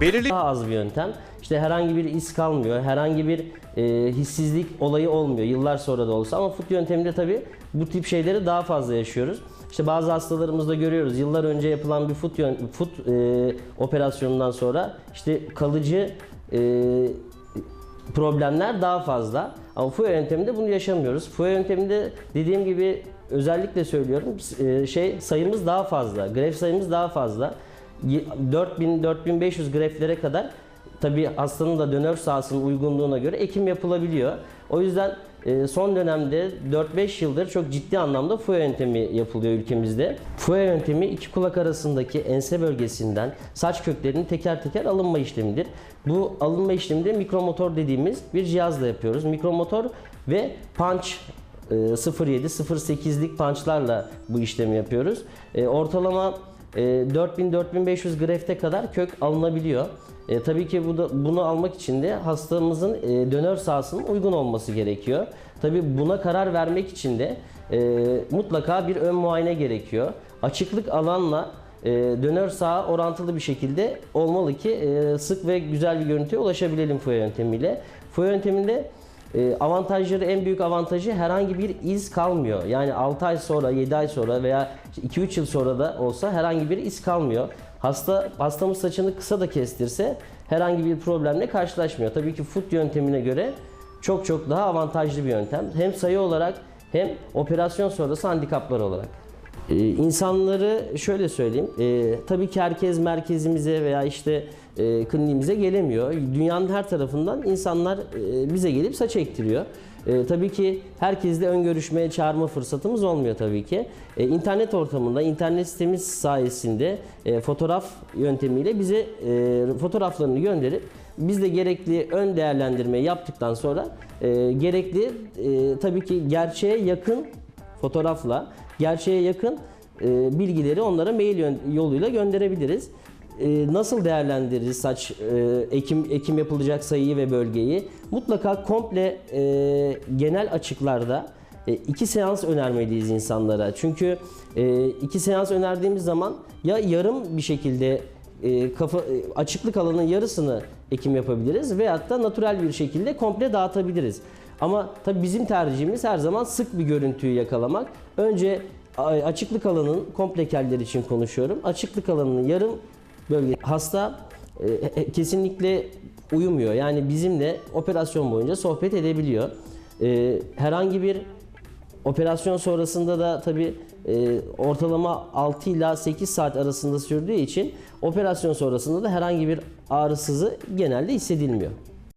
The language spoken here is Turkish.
Belirli Daha az bir yöntem. İşte herhangi bir iz kalmıyor, herhangi bir e, hissizlik olayı olmuyor yıllar sonra da olsa. Ama fut yönteminde tabii bu tip şeyleri daha fazla yaşıyoruz. İşte bazı hastalarımızda görüyoruz yıllar önce yapılan bir fut, yön, fut e, operasyonundan sonra işte kalıcı e, problemler daha fazla. Ama FUE yönteminde bunu yaşamıyoruz. FUE yönteminde dediğim gibi özellikle söylüyorum e, şey sayımız daha fazla. Gref sayımız daha fazla. Ye- 4000 4500 greflere kadar tabi hastanın da dönör sahasının uygunluğuna göre ekim yapılabiliyor. O yüzden son dönemde 4-5 yıldır çok ciddi anlamda FUE yöntemi yapılıyor ülkemizde. FUE yöntemi iki kulak arasındaki ense bölgesinden saç köklerinin teker teker alınma işlemidir. Bu alınma işleminde mikromotor dediğimiz bir cihazla yapıyoruz. Mikromotor ve punch e, 0.7-0.8'lik punchlarla bu işlemi yapıyoruz. E, Ortalama e, 4000-4500 grefte kadar kök alınabiliyor. E, tabii ki bu da, bunu almak için de hastamızın e, dönör sahasının uygun olması gerekiyor. Tabii buna karar vermek için de e, mutlaka bir ön muayene gerekiyor. Açıklık alanla e, dönör saha orantılı bir şekilde olmalı ki e, sık ve güzel bir görüntüye ulaşabilelim FUE yöntemiyle. FUE yönteminde e, avantajları en büyük avantajı herhangi bir iz kalmıyor. Yani 6 ay sonra, 7 ay sonra veya 2-3 yıl sonra da olsa herhangi bir iz kalmıyor. Hasta hastamız saçını kısa da kestirse herhangi bir problemle karşılaşmıyor. Tabii ki foot yöntemine göre çok çok daha avantajlı bir yöntem. Hem sayı olarak hem operasyon sonrası handikaplar olarak. Ee, insanları şöyle söyleyeyim. Ee, tabii ki herkes merkezimize veya işte e, kliniğimize gelemiyor. Dünyanın her tarafından insanlar e, bize gelip saç ektiriyor. E, tabii ki herkesle ön görüşmeye çağırma fırsatımız olmuyor tabii ki. E, internet ortamında, internet sitemiz sayesinde e, fotoğraf yöntemiyle bize e, fotoğraflarını gönderip biz de gerekli ön değerlendirmeyi yaptıktan sonra e, gerekli e, tabii ki gerçeğe yakın fotoğrafla gerçeğe yakın e, bilgileri onlara mail yoluyla gönderebiliriz. E, nasıl değerlendiririz saç e, ekim ekim yapılacak sayıyı ve bölgeyi? Mutlaka komple e, genel açıklarda e, iki seans önermeliyiz insanlara. Çünkü e, iki seans önerdiğimiz zaman ya yarım bir şekilde e, kafa e, açıklık alanının yarısını ekim yapabiliriz veyahut da natürel bir şekilde komple dağıtabiliriz. Ama tabii bizim tercihimiz her zaman sık bir görüntüyü yakalamak. Önce açıklık alanının komple keller için konuşuyorum. Açıklık alanının yarım bölge hasta e, e, kesinlikle uyumuyor. Yani bizimle operasyon boyunca sohbet edebiliyor. E, herhangi bir Operasyon sonrasında da tabi ortalama 6 ila 8 saat arasında sürdüğü için operasyon sonrasında da herhangi bir ağrısızı genelde hissedilmiyor.